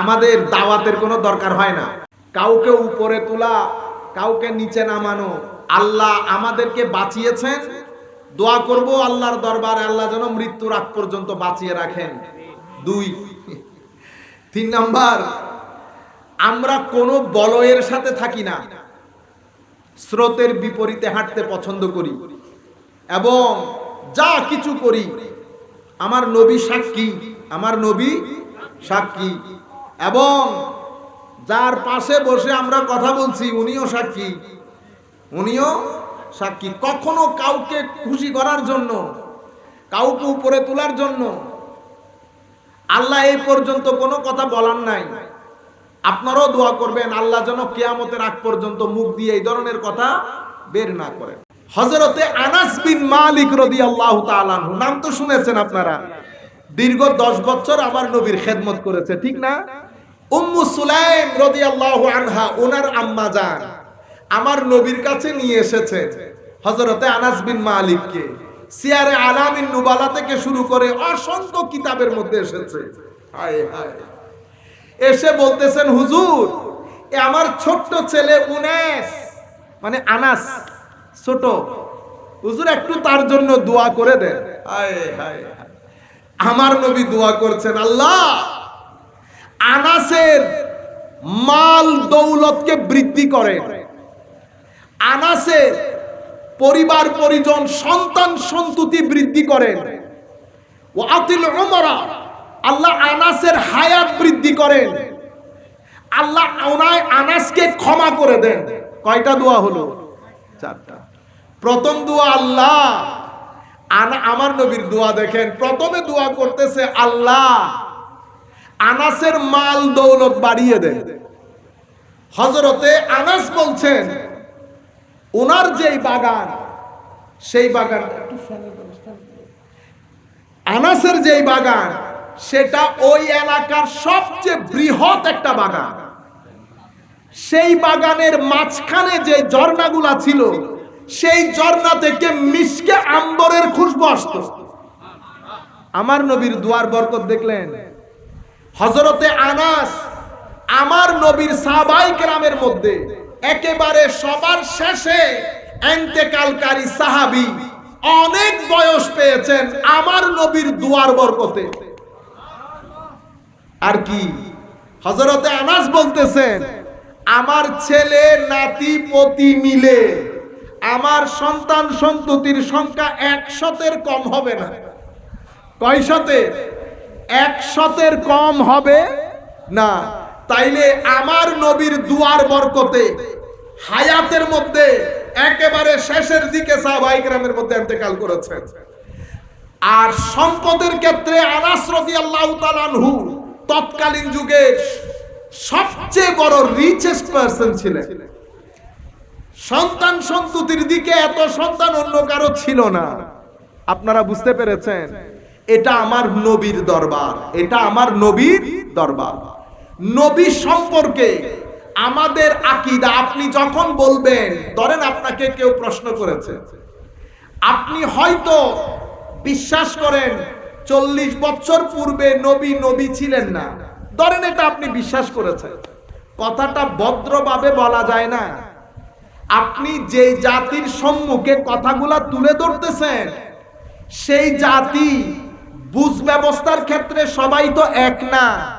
আমাদের দাওয়াতের কোনো দরকার হয় না। কাউকে উপরে তোলা, কাউকে নিচে নামানো। আল্লাহ আমাদেরকে বাঁচিয়েছেন। দোয়া করব আল্লাহর দরবারে আল্লাহ যেন মৃত্যুর আগ পর্যন্ত বাঁচিয়ে রাখেন। দুই, তিন নাম্বার, আমরা কোনো বলয়ের সাথে থাকি না। স্রোতের বিপরীতে হাঁটতে পছন্দ করি এবং যা কিছু করি, আমার নবী সাক্ষী, আমার নবী সাক্ষী। এবং যার পাশে বসে আমরা কথা বলছি, উনিও সাক্ষী। উনিও সাক্ষী। কখনো কাউকে খুশি করার জন্য, কাউকে উপরে তোলার জন্য আল্লাহ এই পর্যন্ত কোনো কথা বলার নাই। আপনারাও দোয়া করবেন, আল্লাহ যেন কেয়ামতের আগ পর্যন্ত মুখ দিয়ে এই ধরনের কথা বের না করেন। হজরতে আনাস বিন মালিক রদি আল্লাহ নাম তো শুনেছেন আপনারা। দীর্ঘ দশ বছর আমার নবীর খেদমত করেছে, ঠিক না? উম্মু সুলাইম রদি আল্লাহ আনহা ওনার আম্মা যান, আমার নবীর কাছে নিয়ে এসেছে হযরতে আনাস বিন মালিককে। সিয়ারে আলামিন নুবালা থেকে শুরু করে অসংখ্য কিতাবের মধ্যে এসেছে। হায় হায়। এসে বলতেছেন, হুজুর, এ আমার ছোট্ট ছেলে উনেস মানে আনাস, ছোট। হুজুর, একটু তার জন্য দোয়া করে দেন। হায় হায়। আমার নবী দোয়া করছেন, আল্লাহ আনাসের মাল দৌলতকে বৃদ্ধি করে। আনাসের পরিবার, পরিজন, সন্তান, সন্ততি বৃদ্ধি করেন। ও আতিল ওমরা আল্লাহ আনাসের হায়াত বৃদ্ধি করেন। আল্লাহ ওনায় আনাসকে ক্ষমা করে দেন। কয়টা দোয়া হলো? চারটা। প্রথম দোয়া আল্লাহ। আমার নবীর দোয়া দেখেন, প্রথমে দোয়া করতেছে আল্লাহ। আনাসের মাল দৌলত বাড়িয়ে দেন। হজরতে আনাস বলছেন ওনার যেই বাগান, সেই বাগান আনাসের যেই বাগান, সেটা ওই এলাকার সবচেয়ে বৃহৎ একটা বাগান। সেই বাগানের মাঝখানে যে ঝর্ণাগুলা ছিল, সেই ঝর্ণা থেকে মিশকে আম্বরের খুশবু আসতো। আমার নবীর দুয়ার বরকত দেখলেন? হজরতে আনাস, আমার নবীর সাবাই গ্রামের মধ্যে একেবারে সবার শেষে এন্তেকালকারী সাহাবি অনেক বয়স পেয়েছেন আমার নবীর দুয়ার বরকতে। আর কি? হজরতে আনাস বলতেছেন, আমার ছেলে, নাতি, পতি মিলে আমার সন্তান সন্ততির সংখ্যা একশতের কম হবে না। কয় শতের একশতের কম হবে? না। তাইলে আমার নবীর দুয়ার বরকতে হায়াতের মধ্যে একেবারে শেষের দিকে সাহাবাই গ্রামের মধ্যে এতেকাল করেছেন। আর সম্পদের ক্ষেত্রে আনাস রাদিয়াল্লাহু তাআলা আনহু তৎকালীন যুগে সবচেয়ে বড় রিচেস্ট পারসন ছিলেন। সন্তান সন্ততির দিকে এত সন্তান অন্য কারও ছিল না। আপনারা বুঝতে পেরেছেন? এটা আমার নবীর দরবার, এটা আমার নবীর দরবার। নবী সম্পর্কে আমাদের আকিদা, আপনি যখন বলবেন, ধরেন আপনাকে কেউ প্রশ্ন করেছে, আপনি হয়তো বিশ্বাস করেন চল্লিশ বছর পূর্বে নবী নবী ছিলেন না। ধরেন এটা আপনি বিশ্বাস করেছেন। কথাটা ভদ্রভাবে বলা যায় না। আপনি যে জাতির সম্মুখে কথাগুলা তুলে ধরতেছেন, সেই জাতি বুঝ ব্যবস্থার ক্ষেত্রে সবাই তো এক না।